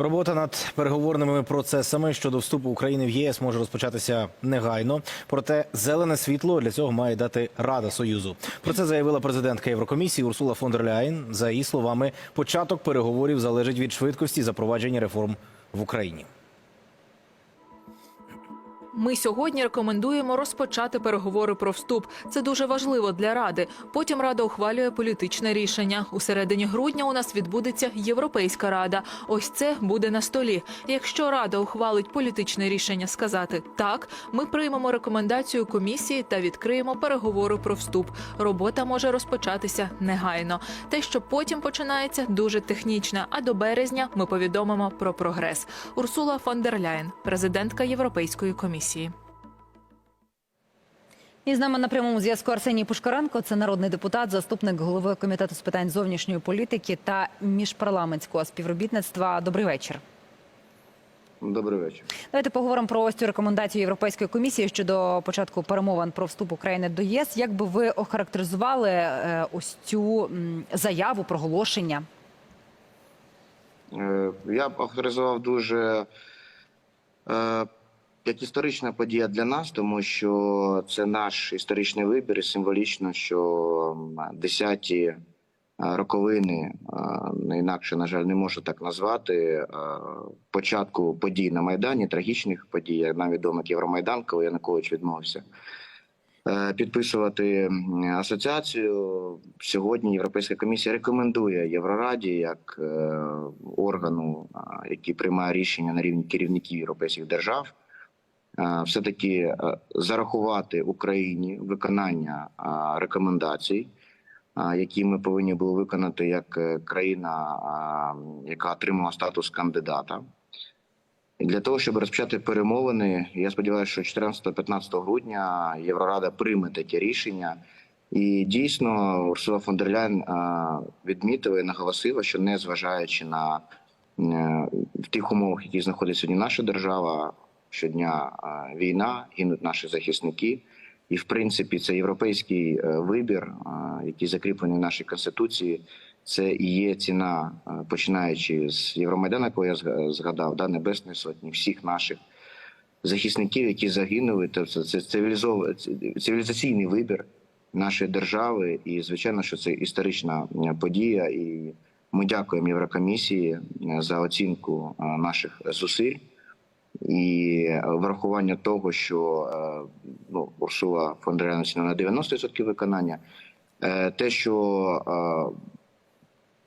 Робота над переговорними процесами щодо вступу України в ЄС може розпочатися негайно. Проте зелене світло для цього має дати Рада Союзу. Про це заявила президентка Єврокомісії Урсула фон дер Ляйн. За її словами, початок переговорів залежить від швидкості запровадження реформ в Україні. Ми сьогодні рекомендуємо розпочати переговори про вступ. Це дуже важливо для ради. Потім рада ухвалює політичне рішення. У середині грудня у нас відбудеться Європейська рада. Ось це буде на столі. Якщо рада ухвалить політичне рішення сказати так, ми приймемо рекомендацію комісії та відкриємо переговори про вступ. Робота може розпочатися негайно. Те, що потім починається, дуже технічна. А до березня ми повідомимо про прогрес. Урсула фон дер Ляєн, президентка Європейської комісії. І з нами на прямому зв'язку Арсеній Пушкаренко. Це народний депутат, заступник голови комітету з питань зовнішньої політики та міжпарламентського співробітництва. Добрий вечір. Добрий вечір. Давайте поговоримо про ось цю рекомендацію Європейської комісії щодо початку перемовин про вступ України до ЄС. Як би ви охарактеризували е, ось цю заяву, проголошення? Е, Я б охарактеризував дуже е, як історична подія для нас, тому що це наш історичний вибір, і символічно, що десяті е, роковини, е, не інакше, на жаль, не можу так назвати, е, початку подій на Майдані, трагічних подій, нам відомо Євромайдан, коли Янукович відмовився. Підписувати асоціацію сьогодні. Європейська комісія рекомендує Єврораді як органу, який приймає рішення на рівні керівників європейських держав, все таки зарахувати Україні виконання рекомендацій, які ми повинні були виконати як е, країна, яка отримала статус кандидата. Для того, щоб розпочати перемовини, я сподіваюся, що 14-15 грудня Єврорада прийме таке рішення. І дійсно Урсула фон дер Ляйн відмітила і наголосила, що не зважаючи на е, в тих умовах, які знаходиться сьогодні наша держава, щодня війна, гинуть наші захисники. І в принципі, це європейський е, вибір, який закріплений в нашій конституції. Це і є ціна, починаючи з Євромайдану, якого я зга- згадав, да, Небесної Сотні, всіх наших захисників, які загинули. Тобто це цивілізов... цивілізаційний вибір нашої держави. І звичайно, що це історична подія. І ми дякуємо Єврокомісії е, за оцінку е, наших зусиль і е, врахування того, що е, ну, Урсула фон дер на 90% виконання. Е, Те, що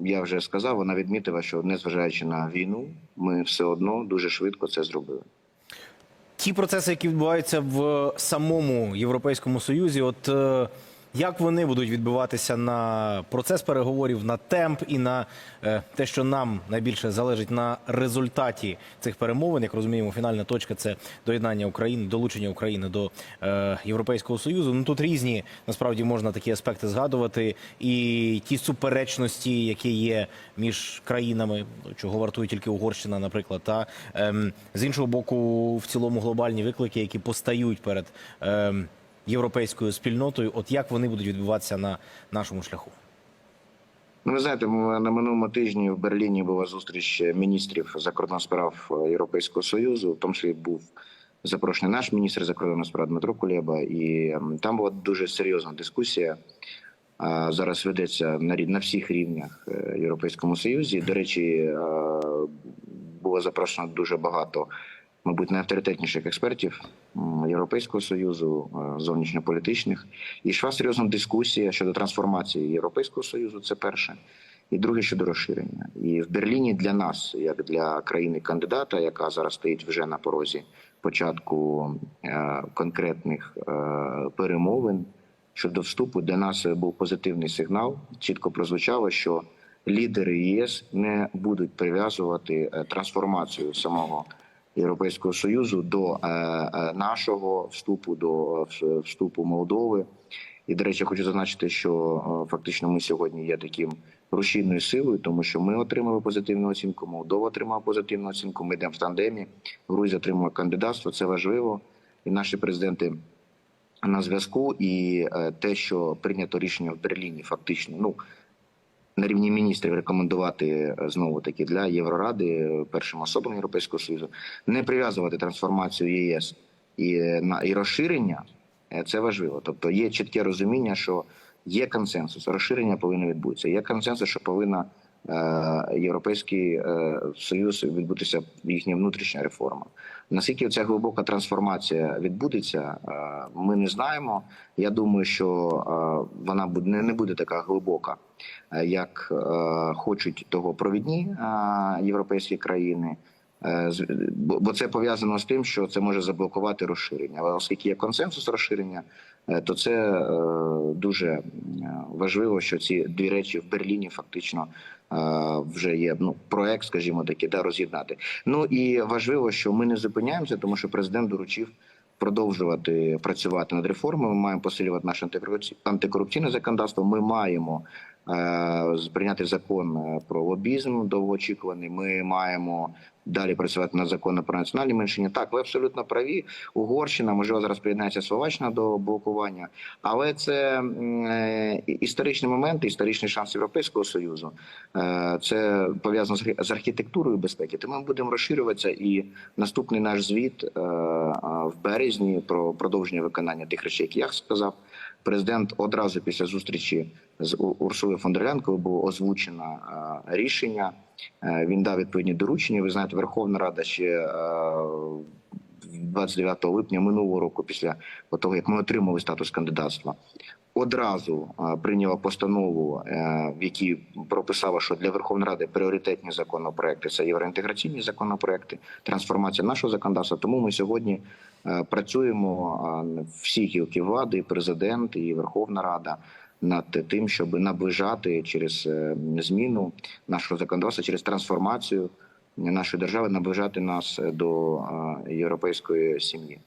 я вже сказав, вона відмітила, що незважаючи на війну, ми все одно дуже швидко це зробили. Ті процеси, які відбуваються в самому Європейському Союзі, от як вони будуть відбуватися на процес переговорів, на темп і на е, те, що нам найбільше залежить на результаті цих перемовин, як розуміємо, фінальна точка це доєднання України, долучення України до е, Європейського Союзу. Ну тут різні насправді можна такі аспекти згадувати, і ті суперечності, які є між країнами, чого вартує тільки Угорщина, наприклад, та ем, з іншого боку, в цілому глобальні виклики, які постають перед ем, європейською спільнотою. От як вони будуть відбуватися на нашому шляху? Ну, ви знаєте, на минулому тижні в Берліні була зустріч міністрів закордонних справ е, Європейського Союзу. В тому числі був запрошений наш міністр закордонних справ Дмитро Кулеба, і там була дуже серйозна дискусія. Зараз ведеться на на всіх рівнях е, Європейському Союзі. До речі, е, було запрошено дуже багато, мабуть, найавторитетніших експертів Європейського союзу, е, зовнішньополітичних, і йшла серйозна дискусія щодо трансформації Європейського союзу. Це перше. І друге щодо розширення. І в Берліні для нас, як для країни-кандидата, яка зараз стоїть вже на порозі початку е, конкретних е, перемовин щодо вступу, для нас був позитивний сигнал. Чітко прозвучало, що лідери ЄС не будуть прив'язувати трансформацію самого Європейського союзу до е, е, нашого вступу, до е, вступу Молдови. І, до речі, хочу зазначити, що фактично ми сьогодні є таким рушійною силою, тому що ми отримали позитивну оцінку, Молдова отримала позитивну оцінку. Ми йдемо в тандемі. Грузія отримує кандидатство. Це важливо. І наші президенти на зв'язку. І те, що прийнято рішення в Берліні, фактично, ну на рівні міністрів рекомендувати е, знову таки для Євроради е, першим особам Європейського союзу не прив'язувати трансформацію ЄС і е, на і розширення. Це важливо. Тобто є чітке розуміння, що є консенсус, розширення повинно відбутися. Є консенсус, що повинна Європейський е, Союз відбутися їхня внутрішня реформа. Наскільки ця глибока трансформація відбудеться, е, ми не знаємо. Я думаю, що е, вона не- буде така глибока, е, як е, хочуть того провідні е, європейські країни. Е, Бо це пов'язано з тим, що це може заблокувати розширення. Але оскільки є консенсус розширення, е, то це е, дуже важливо, що ці дві речі в Берліні фактично вже є ну проект, скажімо таки, да роз'єднати. Ну і важливо, що ми не зупиняємося, тому що президент доручив продовжувати працювати над реформами. Ми маємо посилювати наше антикорупці- антикорупційне законодавство. Ми маємо прийняти закон е, про лобізм довгоочікуваний. Ми маємо далі працювати над законом про національні меншини. Так, ви абсолютно праві. Угорщина можливо зараз приєднається Словаччина до блокування, але це е, історичний момент, історичний шанс Європейського союзу. Е, Це пов'язано з архітектурою безпеки. Тому ми будемо розширюватися. І наступний наш звіт е, е, в березні про продовження виконання тих речей, які я сказав. Президент одразу після зустрічі з Урсулою фон було озвучено е, рішення. е, Він дав відповідні доручення. Ви знаєте, Верховна Рада ще е, 29 липня минулого року, після того як ми отримали статус кандидатства, одразу е, прийняла постанову, е, в якій прописала, що для Верховної Ради пріоритетні законопроекти це євроінтеграційні законопроекти, трансформація нашого законодавства. Тому ми сьогодні е, працюємо е, всі гілки влади, і президент, і Верховна Рада. Над тим, щоб наближати через е, зміну нашого законодавства, через трансформацію нашої держави, наближати нас до е, європейської сім'ї.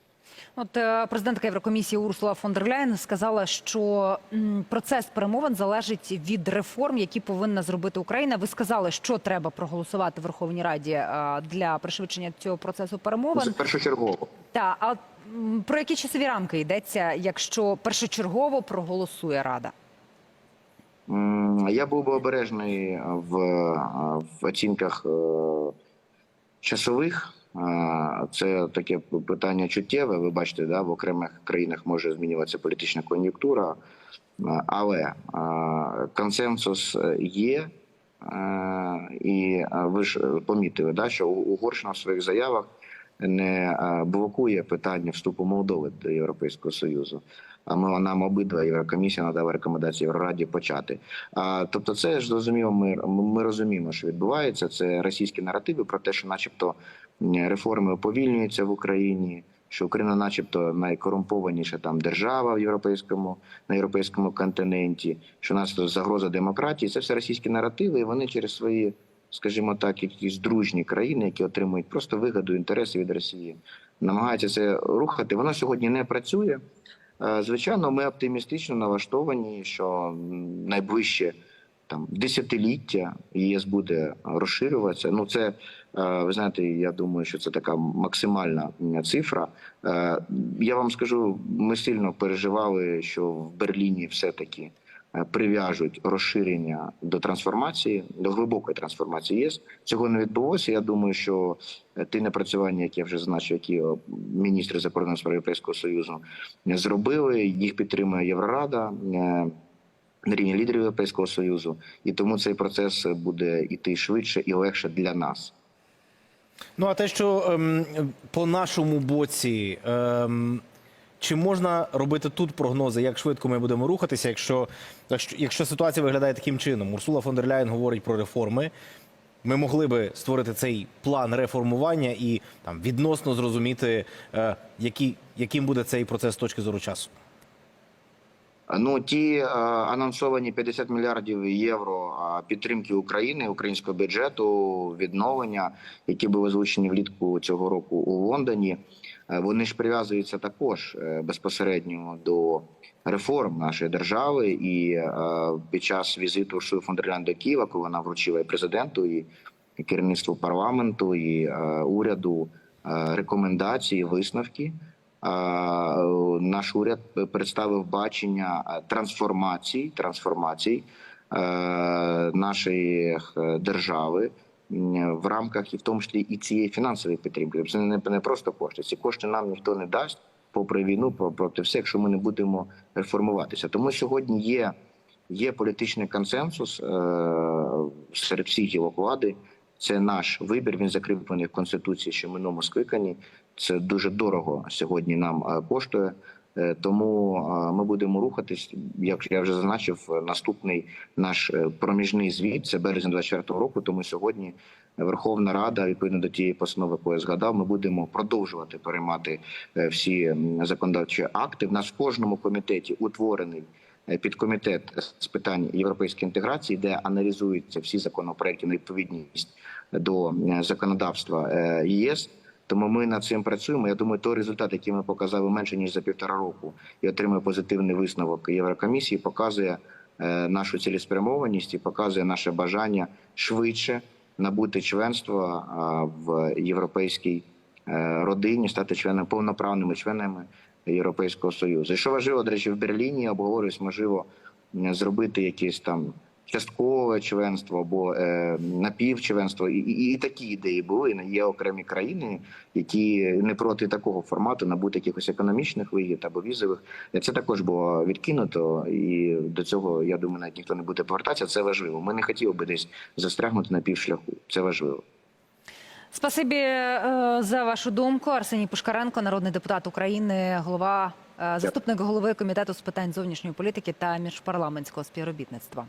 От е, президентка Єврокомісії Урсула фон дер Ляйн сказала, що процес перемовин залежить від реформ, які повинна зробити Україна. Ви сказали, що треба проголосувати в Верховній Раді е, для пришвидшення цього процесу перемовин. Це першочергово. Та а про які часові рамки йдеться, якщо першочергово проголосує Рада? Я був би обережний в, в оцінках е, часових. Е, Це таке питання чуттєве. Ви бачите, да, в окремих країнах може змінюватися політична кон'юнктура, Е, але е, консенсус є. Е, І е, ви ж помітили, да, що Угорщина в своїх заявах не е, блокує питання вступу Молдови до Європейського Союзу. А ми нам обидва Єврокомісія надала рекомендації Єврораді почати. А тобто, це ж зрозуміло. Ми ми розуміємо, що відбувається. Це російські наративи про те, що, начебто, реформи уповільнюються в Україні. Що Україна, начебто, найкорумпованіша там держава в європейському на європейському континенті, що у нас загроза демократії. Це все російські наративи, і вони через свої, скажімо так, якісь дружні країни, які отримують просто вигоду інтереси від Росії, намагаються це рухати. Воно сьогодні не працює. Е, Звичайно, ми оптимістично налаштовані, що найближче там десятиліття ЄС буде розширюватися. Ну це е, ви знаєте, я думаю, що це така максимальна цифра. Е, Я вам скажу, ми сильно переживали, що в Берліні все-таки е, прив'яжуть розширення до трансформації, до глибокої трансформації ЄС. Цього не відбулося. Я думаю, що е, ті напрацювання, які я вже зазначив, які е, міністри закордонних справ Європейського союзу е, зробили, їх підтримує Єврорада. е, На рівні лідерів Європейського союзу, і тому цей процес буде йти швидше і легше для нас. Ну а те, що ем, по нашому боці, ем, чи можна робити тут прогнози, як швидко ми будемо рухатися, якщо, якщо, якщо ситуація виглядає таким чином? Урсула фон дер Ляйн говорить про реформи. Ми могли би створити цей план реформування і там відносно зрозуміти, е, які, яким буде цей процес з точки зору часу. Ну ті е, анонсовані 50 мільярдів євро е, підтримки України, українського бюджету, відновлення, які були озвучені влітку цього року у Лондоні. е, Вони ж прив'язуються також безпосередньо до реформ нашої держави. І під час візиту Урсули фон дер до Києва, коли вона вручила і президенту, і керівництву парламенту, і уряду рекомендації, висновки. Наш уряд представив бачення е, трансформацій, е, нашої е, держави в рамках і в тому числі і цієї фінансової підтримки. Це не, просто кошти. Ці кошти нам ніхто не дасть попри війну, про- проти все, якщо ми не будемо реформуватися. Тому сьогодні є, є політичний консенсус е, серед всіх гілок влади. Це наш вибір. Він закріплений в конституції ще в минулому скликанні. Це дуже дорого сьогодні нам е, коштує. Е, Тому е, ми будемо рухатись. Як я вже зазначив, наступний наш проміжний звіт це березень 24 року. Тому сьогодні Верховна Рада, відповідно до тієї постанови, яку я згадав, ми будемо продовжувати переймати всі законодавчі акти. В нас в кожному комітеті утворений підкомітет з питань європейської інтеграції, де аналізуються всі законопроекти на відповідність до законодавства ЄС. Тому ми над цим працюємо. Я думаю, той результат, який ми показали менше ніж за півтора року, і отримує позитивний висновок Єврокомісії, показує е, нашу цілеспрямованість і показує наше бажання швидше набути членство в європейській е, родині, стати членами повноправними членами Європейського союзу. І що важливо, до речі, в Берліні обговорюють, можливо, зробити якесь там часткове членство або е, напівчленство. І, і, і такі ідеї були. Є окремі країни, які не проти такого формату набути якихось економічних вигід або візових. Це також було відкинуто, і до цього я думаю, навіть ніхто не буде повертатися. Це важливо. Ми не хотіли би десь застрягнути на півшляху. Це важливо. Спасибі е, за вашу думку. Арсеній Пушкаренко, народний депутат України, голова, е, заступник голови комітету з питань зовнішньої політики та міжпарламентського співробітництва.